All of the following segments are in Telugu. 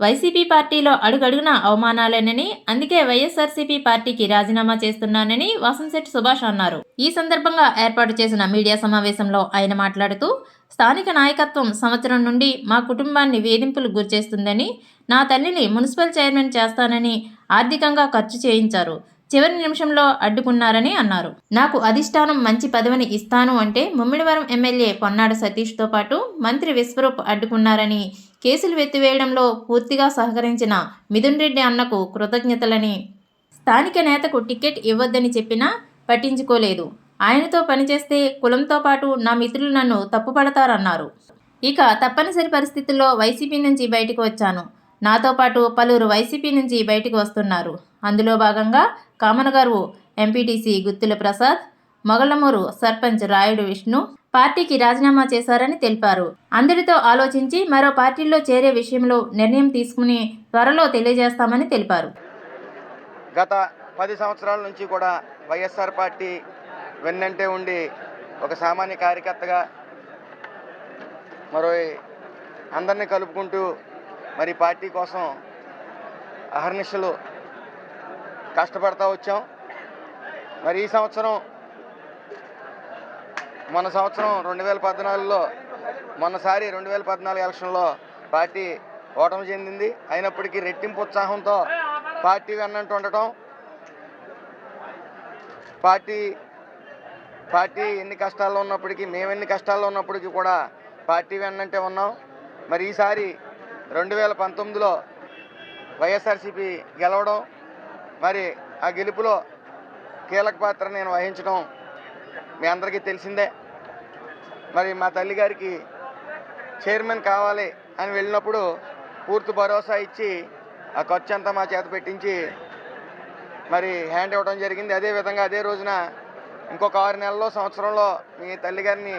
వైసీపీ పార్టీలో అడుగడుగున అవమానాలేనని అందుకే వైఎస్ఆర్సీపీ పార్టీకి రాజీనామా చేస్తున్నానని వాసంశెట్టి సుభాష్ అన్నారు. ఈ సందర్భంగా ఏర్పాటు చేసిన మీడియా సమావేశంలో ఆయన మాట్లాడుతూ స్థానిక నాయకత్వం సంవత్సరం నుండి మా కుటుంబాన్ని వేధింపులు గురిచేస్తుందని నా తల్లిని మున్సిపల్ చైర్మన్ చేస్తానని ఆర్థికంగా ఖర్చు చేయించారు. చివరి నిమిషంలో అడ్డుకున్నారని అన్నారు. నాకు అధిష్టానం మంచి పదవిని ఇస్తాను అంటే ముమ్మిడివరం ఎమ్మెల్యే పొన్నాడు సతీష్తో పాటు మంత్రి విశ్వరూప్ అడ్డుకున్నారని కేసులు వెత్తివేయడంలో పూర్తిగా సహకరించిన మిథున్ రెడ్డి అన్నకు కృతజ్ఞతలని. స్థానిక నేతకు టికెట్ ఇవ్వద్దని చెప్పినా పట్టించుకోలేదు. ఆయనతో పనిచేస్తే కులంతో పాటు నా మిత్రులు నన్ను తప్పుపడతారన్నారు. ఇక తప్పనిసరి పరిస్థితుల్లో వైసీపీ నుంచి బయటకు వచ్చాను. నాతో పాటు పలువురు వైసీపీ నుంచి బయటకు వస్తున్నారు. అందులో భాగంగా కామనగారు ఎంపీటీసీ గుత్తుల ప్రసాద్ మొగలమూరు సర్పంచ్ రాయుడు విష్ణు పార్టీకి రాజీనామా చేశారని తెలిపారు. అందరితో ఆలోచించి మరో పార్టీలో చేరే విషయంలో నిర్ణయం తీసుకుని త్వరలో తెలియజేస్తామని తెలిపారు. గత పది సంవత్సరాల నుంచి కూడా వైఎస్ఆర్ పార్టీ వెన్నంటే ఉండి ఒక సామాన్య కార్యకర్తగా మరో అందరినీ కలుపుకుంటూ మరి పార్టీ కోసం అహర్నిశలు కష్టపడతా వచ్చాం. మరి ఈ సంవత్సరం మొన్న సంవత్సరం రెండు వేల పద్నాలుగులో మొన్నసారి రెండు వేల పద్నాలుగు ఎలక్షన్లో పార్టీ ఓటమి చెందింది. అయినప్పటికీ రెట్టింపు ఉత్సాహంతో పార్టీ వెన్నంటూ ఉండటం పార్టీ పార్టీ ఎన్ని కష్టాల్లో ఉన్నప్పటికీ మేము ఎన్ని కష్టాల్లో ఉన్నప్పటికీ కూడా పార్టీ వెన్నంటే ఉన్నాం. మరి ఈసారి రెండు వేల పంతొమ్మిదిలో వైఎస్ఆర్సీపీ గెలవడం మరి ఆ గెలుపులో కీలక పాత్ర నేను వహించడం మీ అందరికీ తెలిసిందే. మరి మా తల్లిగారికి చైర్మన్ కావాలి అని వెళ్ళినప్పుడు పూర్తి భరోసా ఇచ్చి ఆ ఖర్చు అంతా మా చేత పెట్టించి మరి హ్యాండ్ ఇవ్వడం జరిగింది. అదేవిధంగా అదే రోజున ఇంకొక ఆరు నెలల్లో సంవత్సరంలో మీ తల్లిగారిని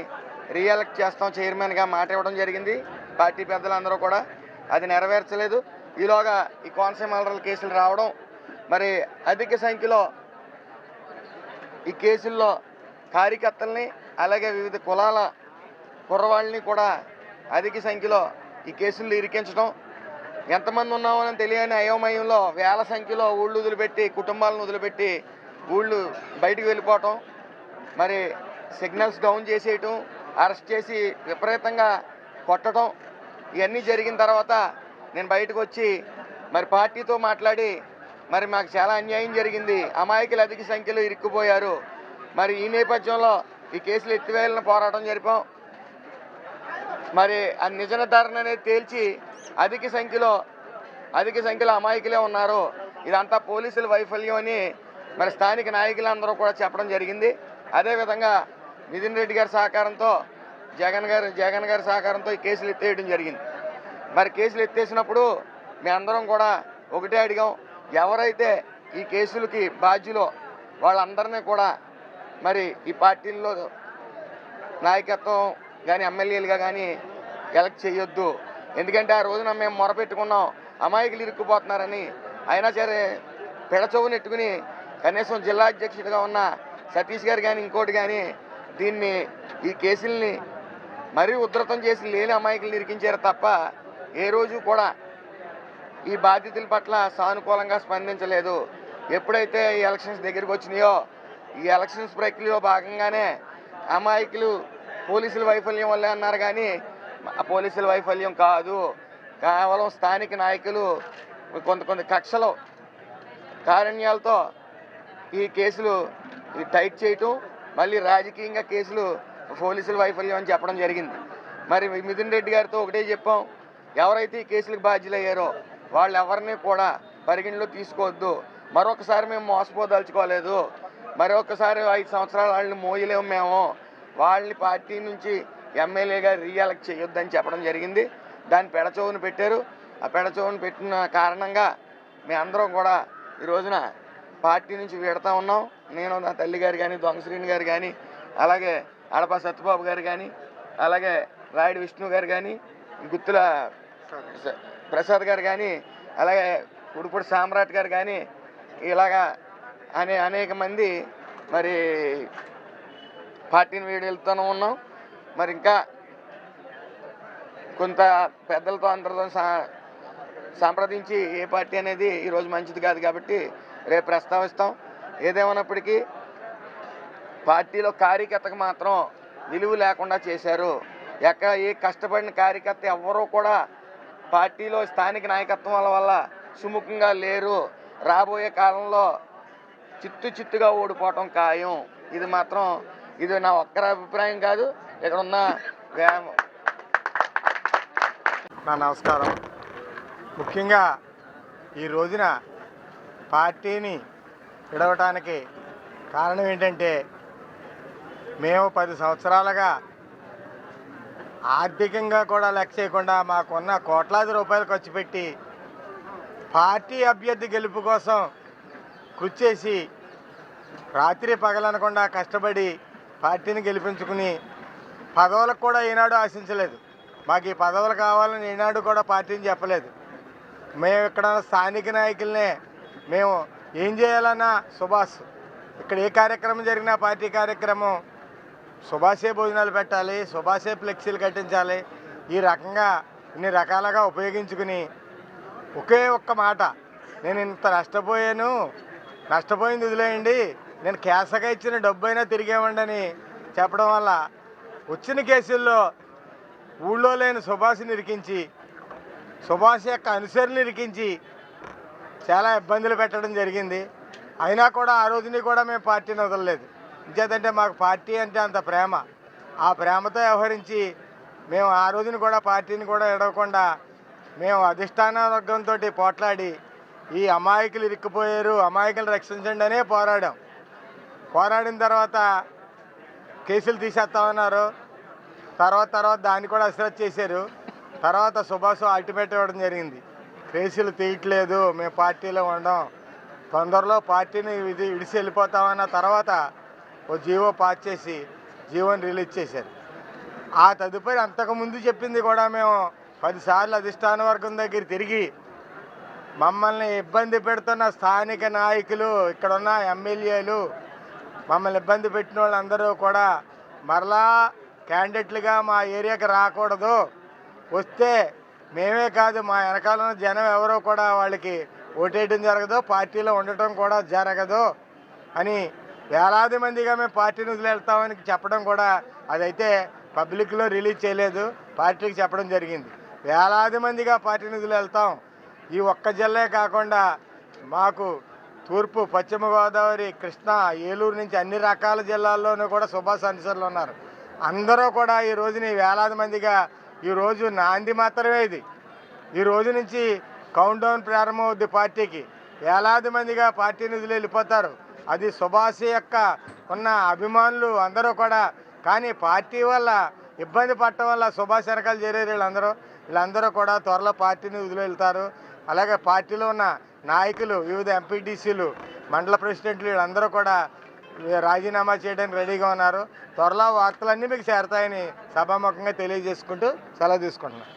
రీఎలెక్ట్ చేస్తాం చైర్మన్గా మాట ఇవ్వడం జరిగింది. పార్టీ పెద్దలందరూ కూడా అది నెరవేర్చలేదు. ఈలోగా ఈ కోనసీమ అలరల కేసులు రావడం మరి అధిక సంఖ్యలో ఈ కేసుల్లో కార్యకర్తల్ని అలాగే వివిధ కులాల కుర్రవాళ్ళని కూడా అధిక సంఖ్యలో ఈ కేసులు ఇరికించడం. ఎంతమంది ఉన్నామని తెలియని అయోమయంలో వేల సంఖ్యలో ఊళ్ళు వదిలిపెట్టి కుటుంబాలను వదిలిపెట్టి ఊళ్ళు బయటికి వెళ్ళిపోవటం. మరి సిగ్నల్స్ డౌన్ చేసేయటం అరెస్ట్ చేసి విపరీతంగా కొట్టడం ఇవన్నీ జరిగిన తర్వాత నేను బయటకు వచ్చి మరి పార్టీతో మాట్లాడి మరి మాకు చాలా అన్యాయం జరిగింది. అమాయకులు అధిక సంఖ్యలో ఇరుక్కుపోయారు. మరి ఈ నేపథ్యంలో ఈ కేసులు ఎత్తివేయాలని పోరాటం జరిపాం. మరి ఆ నిజ నిర్ధారణ అనేది తేల్చి అధిక సంఖ్యలో అధిక సంఖ్యలో అమాయకులే ఉన్నారు. ఇదంతా పోలీసుల వైఫల్యం అని మరి స్థానిక నాయకులందరూ కూడా చెప్పడం జరిగింది. అదేవిధంగా నితిన్ రెడ్డి గారి సహకారంతో జగన్ గారు జగన్ గారి సహకారంతో ఈ కేసులు ఎత్తేయడం జరిగింది. మరి కేసులు ఎత్తేసినప్పుడు మీ అందరం కూడా ఒకటే అడిగాం ఎవరైతే ఈ కేసులకి బాధ్యులో వాళ్ళందరినీ కూడా మరి ఈ పార్టీల్లో నాయకత్వం కానీ ఎమ్మెల్యేలుగా కానీ ఎలక్ట్ చేయొద్దు. ఎందుకంటే ఆ రోజున మేము మొరపెట్టుకున్నాం. అమాయకులు ఇరుక్కుపోతున్నారని. అయినా సరే పెడచొవ్వు నెట్టుకుని కనీసం జిల్లా అధ్యక్షుడిగా ఉన్న సతీష్ గారు కానీ ఇంకోటి కానీ దీన్ని ఈ కేసుల్ని మరీ ఉధృతం చేసి లేని అమాయకులు ఇరికించారు తప్ప ఏ రోజు కూడా ఈ బాధ్యతల పట్ల సానుకూలంగా స్పందించలేదు. ఎప్పుడైతే ఈ ఎలక్షన్స్ దగ్గరికి వచ్చినాయో ఈ ఎలక్షన్స్ ప్రక్రియలో భాగంగానే అమాయకులు పోలీసుల వైఫల్యం వల్లే అన్నారు కానీ పోలీసుల వైఫల్యం కాదు. కేవలం స్థానిక నాయకులు కొంత కొంత కక్షలు కారణ్యాలతో ఈ కేసులు టైట్ చేయటం మళ్ళీ రాజకీయంగా కేసులు పోలీసుల వైఫల్యం అని చెప్పడం జరిగింది. మరి మిథున్ రెడ్డి గారితో ఒకటే చెప్పాం ఎవరైతే ఈ కేసులకు బాధ్యులయ్యారో వాళ్ళు ఎవరిని కూడా పరిగణలో తీసుకోవద్దు. మరొకసారి మేము మోసపోదలుచుకోలేదు. మరొకసారి ఐదు సంవత్సరాలు వాళ్ళని మోయలేము మేము. వాళ్ళని పార్టీ నుంచి ఎమ్మెల్యేగా రీఎలక్ట్ చేయొద్దని చెప్పడం జరిగింది. దాన్ని పెడచోవును పెట్టారు. ఆ పెడచోవును పెట్టిన కారణంగా మీ అందరం కూడా ఈ రోజున పార్టీ నుంచి విడతా ఉన్నాం. నేను నా తల్లి గారు కానీ దొంగశ్రీని గారు కానీ అలాగే అడప సత్యబాబు గారు కానీ అలాగే రాయుడు విష్ణు గారు కానీ గుత్తుల ప్రసాద్ గారు కానీ అలాగే ఉడుపుడు సామ్రాట్ గారు కానీ ఇలాగా అనే అనేక మంది మరి పార్టీని వీడు వెళ్తూనే ఉన్నాం. మరి ఇంకా కొంత పెద్దలతో అందరితో సా సంప్రదించి ఏ పార్టీ అనేది ఈరోజు మంచిది కాదు కాబట్టి రేపు ప్రస్తావిస్తాం. ఏదేమన్నప్పటికీ పార్టీలో కార్యకర్తకు మాత్రం విలువ లేకుండా చేశారు. ఎక్కడ ఏ కష్టపడిన కార్యకర్త ఎవ్వరూ కూడా పార్టీలో స్థానిక నాయకత్వం వల్ల సుముఖంగా లేరు. రాబోయే కాలంలో చిత్తు చిత్తుగా ఓడిపోవటం ఖాయం. ఇది మాత్రం ఇది నా ఒక్కరి అభిప్రాయం కాదు. ఇక్కడ ఉన్న నా నమస్కారం. ముఖ్యంగా ఈ రోజున పార్టీని విడవటానికి కారణం ఏంటంటే మేము పది సంవత్సరాలుగా ఆర్థికంగా కూడా లెక్క చేయకుండా మాకున్న కోట్లాది రూపాయలు ఖర్చు పెట్టి పార్టీ అభ్యర్థి గెలుపు కోసం కృషి చేసి రాత్రి పగలనకుండా కష్టపడి పార్టీని గెలిపించుకుని పదవులకు కూడా ఈనాడు ఆశించలేదు. మాకు ఈ పదవులు కావాలని ఈనాడు కూడా పార్టీని చెప్పలేదు. మేము ఇక్కడ స్థానిక నాయకులనే మేము ఏం చేయాలన్నా సుభాష్ ఇక్కడ ఏ కార్యక్రమం జరిగినా పార్టీ కార్యక్రమం సుభాషే భోజనాలు పెట్టాలి సుభాషే ఫ్లెక్సీలు కట్టించాలి ఈ రకంగా ఇన్ని రకాలుగా ఉపయోగించుకుని ఒకే ఒక్క మాట నేను ఇంత నష్టపోయాను నష్టపోయింది వదిలేయండి. నేను కేసగా ఇచ్చిన డబ్బు అయినా తిరిగేవండి అని చెప్పడం వల్ల వచ్చిన కేసుల్లో ఊళ్ళో లేని సుభాష్ని ఇరికించి సుభాష్ యొక్క అనుసరులు ఇరికించి చాలా ఇబ్బందులు పెట్టడం జరిగింది. అయినా కూడా ఆ రోజుని కూడా మేము పార్టీని వదలలేదు. ఇంకేదంటే మాకు పార్టీ అంటే అంత ప్రేమ. ఆ ప్రేమతో వ్యవహరించి మేము ఆ రోజున కూడా పార్టీని కూడా ఎడవకుండా మేము అధిష్టాన వర్గంతో పోట్లాడి ఈ అమాయకులు ఇరుక్కుపోయారు అమాయకులు రక్షించండి అనే పోరాడాం పోరాడిన తర్వాత కేసులు తీసేస్తామన్నారు తర్వాత తర్వాత దాన్ని కూడా అసలు చేశారు. తర్వాత సుభాష్ అల్టిమేట్ ఇవ్వడం జరిగింది. కేసులు తీయట్లేదు మేము పార్టీలో ఉండం. తొందరలో పార్టీని ఇది విడిచి వెళ్ళిపోతామన్న తర్వాత ఓ జీవో పాస్ చేసి జీవోని రిలీజ్ చేశారు. ఆ తదుపరి అంతకుముందు చెప్పింది కూడా మేము పదిసార్లు అధిష్టాన వర్గం దగ్గర తిరిగి మమ్మల్ని ఇబ్బంది పెడుతున్న స్థానిక నాయకులు ఇక్కడున్న ఎమ్మెల్యేలు మమ్మల్ని ఇబ్బంది పెట్టిన వాళ్ళందరూ కూడా మరలా క్యాండిడేట్లుగా మా ఏరియాకి రాకూడదు. వస్తే మేమే కాదు మా వెనకాల జనం ఎవరో కూడా వాళ్ళకి ఓటేయడం జరగదు పార్టీలో ఉండటం కూడా జరగదు అని వేలాది మందిగా మేము పార్టీని వెళ్తామని చెప్పడం కూడా అదైతే పబ్లిక్లో రిలీజ్ చేయలేదు పార్టీకి చెప్పడం జరిగింది. వేలాది మందిగా పార్టీని వెళ్తాం. ఈ ఒక్క జిల్లే కాకుండా మాకు తూర్పు పశ్చిమ గోదావరి కృష్ణా ఏలూరు నుంచి అన్ని రకాల జిల్లాల్లోనూ కూడా సుభాష్ అనుసరులు ఉన్నారు. అందరూ కూడా ఈ రోజుని వేలాది మందిగా ఈ రోజు నాంది మాత్రమే ఇది. ఈ రోజు నుంచి కౌంట్ డౌన్ ప్రారంభమవుద్ది పార్టీకి. వేలాది మందిగా పార్టీని నిధులు వెళ్ళిపోతారు. అది సుభాష్ యొక్క ఉన్న అభిమానులు అందరూ కూడా. కానీ పార్టీ వల్ల ఇబ్బంది పడటం వల్ల సుభాష్ వెనకాల చేరారు వీళ్ళందరూ. వీళ్ళందరూ కూడా త్వరలో పార్టీని వదిలి వెళ్తారు. అలాగే పార్టీలో ఉన్న నాయకులు వివిధ ఎంపీటీసీలు మండల ప్రెసిడెంట్లు వీళ్ళందరూ కూడా రాజీనామా చేయడానికి రెడీగా ఉన్నారు. త్వరలో వార్తలన్నీ మీకు చేరతాయని సభాముఖంగా తెలియజేసుకుంటూ సెలవు తీసుకుంటున్నాను.